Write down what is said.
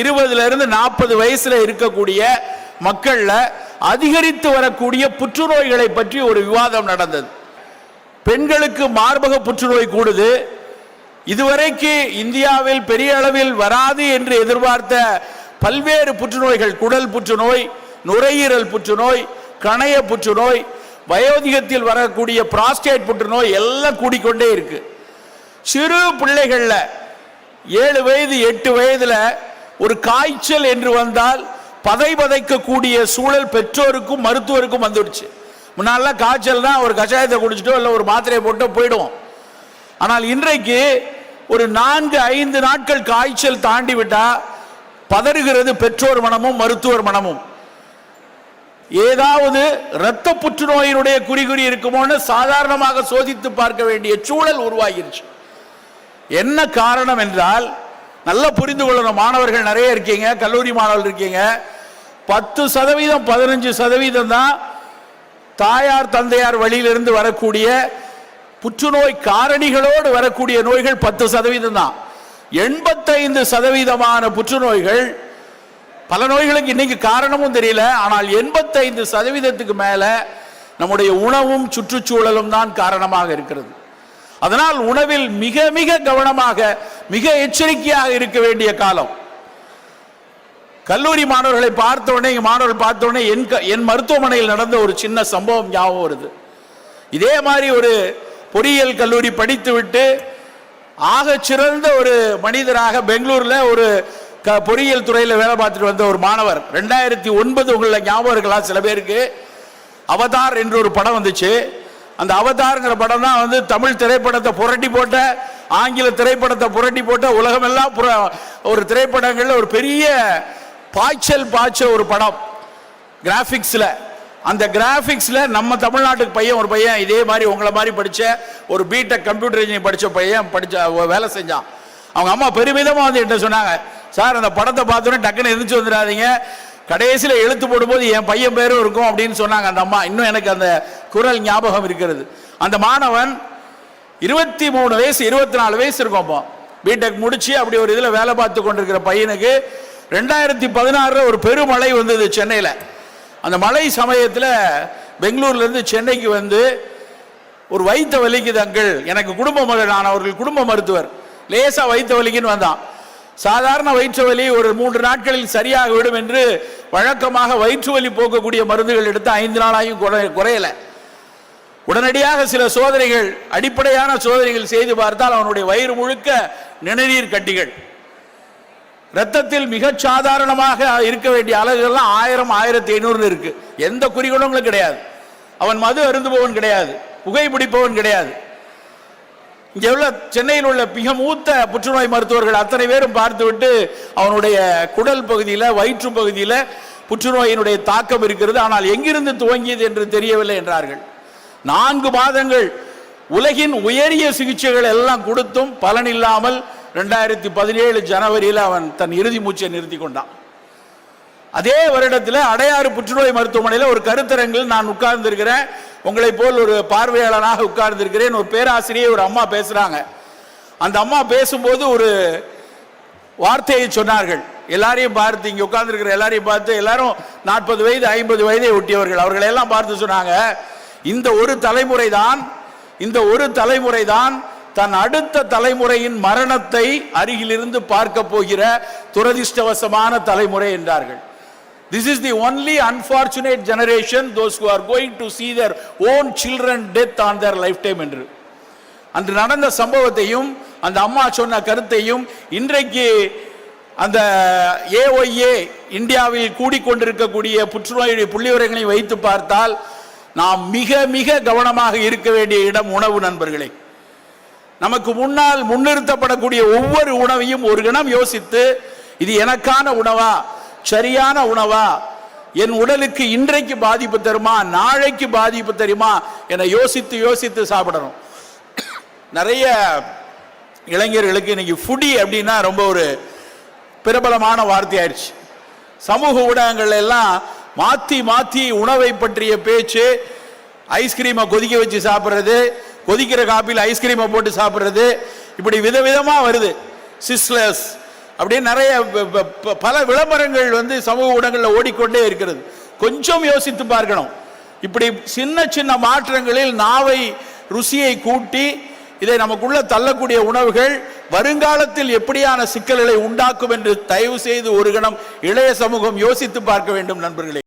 இருபதுல இருந்து நாற்பது வயசுல இருக்கக்கூடிய மக்கள்ல அதிகரித்து வரக்கூடிய புற்றுநோய்களை பற்றி ஒரு விவாதம் நடந்தது. பெண்களுக்கு மார்பக புற்றுநோய் கூடுது. இதுவரைக்கு இந்தியாவில் பெரிய அளவில் வராது என்று எதிர்பார்த்த பல்வேறு புற்றுநோய்கள் குடல் புற்றுநோய் நுரையீரல் புற்றுநோய் கணைய புற்றுநோய் வயோதிகத்தில் வரக்கூடிய புராஸ்டேட் புற்றுநோய் எல்லாம் கூடிக்கொண்டே இருக்கு. சிறு பிள்ளைகள்ல ஏழு வயது எட்டு வயதுல ஒரு காய்ச்சல் என்று வந்தால் பதை பதைக்கக்கூடிய சூழல் பெற்றோருக்கும் மருத்துவருக்கும் வந்துடுச்சு. முன்னால காய்ச்சல்னா ஒரு கஷாயத்தை குடிச்சிட்டோ இல்லை ஒரு மாத்திரையை போட்டோ போயிடுவோம். ஆனால் இன்றைக்கு ஒரு நான்கு ஐந்து நாட்கள் காய்ச்சல் தாண்டி விட்டா பதறுகிறது பெற்றோர் மனமும் மருத்துவர் மனமும். ஏதாவது இரத்த புற்றுநோயினுடைய குறிகுறி இருக்குமோன்னு சாதாரணமாக சோதித்து பார்க்க வேண்டிய சூழல் உருவாகிருச்சு. என்ன காரணம் என்றால் நல்லா புரிந்து கொள்ளணும். மாணவர்கள் நிறைய இருக்கீங்க கல்லூரி மாணவர்கள் இருக்கீங்க. பத்து சதவீதம் பதினஞ்சு சதவீதம் தான் தாயார் தந்தையார் வழியிலிருந்து வரக்கூடிய புற்றுநோய் காரணிகளோடு வரக்கூடிய நோய்கள் பத்து சதவீதம் தான். எண்பத்தைந்து சதவீதமான புற்றுநோய்கள் பல நோய்களுக்கு இன்னைக்கு காரணமும் தெரியல ஆனால் எண்பத்தைந்து சதவீதத்துக்கு மேல நம்முடைய உணவும் சுற்றுச்சூழலும் தான் காரணமாக இருக்கிறது. அதனால் உணவில் மிக மிக கவனமாக மிக எச்சரிக்கையாக இருக்க வேண்டிய காலம். கல்லூரி மாணவர்களை பார்த்தோடனே மாணவர்கள் பார்த்தோடனே என் என் மருத்துவமனையில் நடந்த ஒரு சின்ன சம்பவம் ஞாபகம் வருது. இதே மாதிரி ஒரு பொறியியல் கல்லூரி படித்துவிட்டு ஆக சிறந்த ஒரு மனிதராக பெங்களூர்ல ஒரு க- பொறியியல் துறையில் வேலை பார்த்துட்டு வந்த ஒரு மாணவர். ரெண்டாயிரத்தி ஒன்பது உங்கள ஞாபகம் இருக்கலாம் சில பேருக்கு? அவதார் என்று ஒரு படம் வந்துச்சு. அந்த அவதாருங்கிற படம் தான் வந்து தமிழ் திரைப்படத்தை புரட்டி போட்ட ஆங்கில திரைப்படத்தை புரட்டி போட்ட உலகமெல்லாம் புற ஒரு திரைப்படங்கள்ல ஒரு பெரிய பாய்ச்சல் பாய்ச்ச ஒரு படம். கிராஃபிக்ஸில் அந்த கிராஃபிக்ஸில் நம்ம தமிழ்நாட்டுக்கு பையன் ஒரு பையன் இதே மாதிரி உங்களை மாதிரி படித்த ஒரு பிடெக் கம்ப்யூட்டர் இன்ஜினியரிங் படித்த பையன் படித்த வேலை செஞ்சான். அவங்க அம்மா பெருமிதமாக வந்து என்கிட்ட சொன்னாங்க? சார் அந்த படத்தை பார்த்தோன்னே டக்குன்னு எந்திரிச்சு வந்துடாதீங்க. கடைசியில் எழுத்து போடும்போது என் பையன் பேரும் இருக்கும் அப்படின்னு சொன்னாங்க அந்த அம்மா. இன்னும் எனக்கு அந்த குரல் ஞாபகம் இருக்கிறது. அந்த மாணவன் இருபத்தி மூணு வயசு இருபத்தி நாலு வயசு இருக்கும் அப்போ. பிடெக் முடிச்சு அப்படி ஒரு இதில் வேலை பார்த்து கொண்டிருக்கிற பையனுக்கு ரெண்டாயிரத்தி பதினாறுல ஒரு பெருமழை வந்தது சென்னையில். அந்த மழை சமயத்தில் பெங்களூர்லேருந்து சென்னைக்கு வந்து ஒரு வைத்த வலிக்குது அங்கிள் எனக்கு குடும்ப நான் அவர்கள் குடும்ப மருத்துவர். லேசாக வைத்த வலிக்குன்னு வந்தான். சாதாரண வயிற்று வலி ஒரு மூன்று நாட்களில் சரியாக விடும் என்று வழக்கமாக வயிற்று வலி போக்கக்கூடிய மருந்துகள் எடுத்து ஐந்து நாளாயும் குறை- குறையல. உடனடியாக சில சோதனைகள் அடிப்படையான சோதனைகள் செய்து பார்த்தால் அவனுடைய வயிறு முழுக்க நிணநீர் கட்டிகள். ரத்தத்தில் மிக சாதாரணமாக இருக்க வேண்டிய அலகுகள்லாம் ஆயிரம் ஆயிரத்தி ஐநூறுன்னு இருக்கு. எந்த குறிகளும் கிடையாது. அவன் மது அருந்துபவன் கிடையாது. புகைப்பிடிப்பவன் கிடையாது. இங்கே உள்ள சென்னையில் உள்ள மிக மூத்த புற்றுநோய் மருத்துவர்கள் அத்தனை பேரும் பார்த்துவிட்டு அவனுடைய குடல் பகுதியில் வயிற்று பகுதியில் புற்றுநோயினுடைய தாக்கம் இருக்கிறது. ஆனால் எங்கிருந்து துவங்கியது என்று தெரியவில்லை என்றார்கள். நான்கு மாதங்கள் உலகின் உயரிய சிகிச்சைகள் எல்லாம் கொடுத்தும் பலன் இல்லாமல் ரெண்டாயிரத்தி பதினேழு ஜனவரியில் அவன் தன் இறுதி மூச்சை நிறுத்தி கொண்டான். அதே வருடத்தில் அடையாறு புற்றுநோய் மருத்துவமனையில் ஒரு கருத்தரங்கில் நான் உட்கார்ந்திருக்கிறேன். உங்களை போல் ஒரு பார்வையாளனாக உட்கார்ந்திருக்கிறேன். ஒரு பேராசிரியர் ஒரு அம்மா பேசுகிறாங்க அந்த அம்மா பேசும்போது ஒரு வார்த்தையை சொன்னார்கள். எல்லாரையும் பார்த்து இங்கே உட்கார்ந்துருக்கிற எல்லாரையும் பார்த்து எல்லாரும் நாற்பது வயது ஐம்பது வயதை ஒட்டியவர்கள். அவர்களை எல்லாம் பார்த்து சொன்னாங்க இந்த ஒரு தலைமுறை தான் இந்த ஒரு தலைமுறை தான் தன் அடுத்த தலைமுறையின் மரணத்தை அருகிலிருந்து பார்க்க போகிற துரதிர்ஷ்டவசமான தலைமுறை என்றார்கள். This is the only unfortunate generation, those who are going to see their own children death on their lifetime என்று. அன்று நடந்த சம்பவத்தையும் அந்த அம்மா சொன்ன கருத்தையும் இன்றைக்கு அந்த ஏஒய்ஏ இந்தியாவில் கூடிக்கொண்டிருக்கக்கூடிய புற்றுநோயுடைய புள்ளிவரைகளை வைத்து பார்த்தால் நாம் மிக மிக கவனமாக இருக்க வேண்டிய இடம் உணவு நண்பர்களே. நமக்கு முன்னால் முன்னிறுத்தப்படக்கூடிய ஒவ்வொரு உணவையும் ஒரு கணம் யோசித்து இது எனக்கான உணவா? சரியான உணவா? என் உடலுக்கு இன்றைக்கு பாதிப்பு தருமா? நாளைக்கு பாதிப்பு தருமா என யோசித்து யோசித்து சாப்பிடணும். நிறைய இளைஞர்களுக்கு இன்னைக்கு ஃபுடி அப்படின்னா ரொம்ப ஒரு பிரபலமான வார்த்தை ஆயிடுச்சு சமூக ஊடகங்கள் எல்லாம் மாத்தி மாத்தி உணவை பற்றிய பேச்சு ஐஸ்கிரீமை கொதிக்க வச்சு சாப்பிட்றது கொதிக்கிற காப்பியில் ஐஸ்கிரீமை போட்டு சாப்பிட்றது இப்படி விதவிதமாக வருது. சிஸ்லஸ் அப்படியே நிறைய பல விளம்பரங்கள் வந்து சமூக ஊடகங்களில் ஓடிக்கொண்டே இருக்கிறது. கொஞ்சம் யோசித்து பார்க்கணும். இப்படி சின்ன சின்ன மாற்றங்களில் நாவை ருசியை கூட்டி இதை நமக்குள்ள தள்ளக்கூடிய உணவுகள் வருங்காலத்தில் எப்படியான சிக்கல்களை உண்டாக்கும் என்று தயவு செய்து ஒரு கணம் இளைய சமூகம் யோசித்து பார்க்க வேண்டும் நண்பர்களே.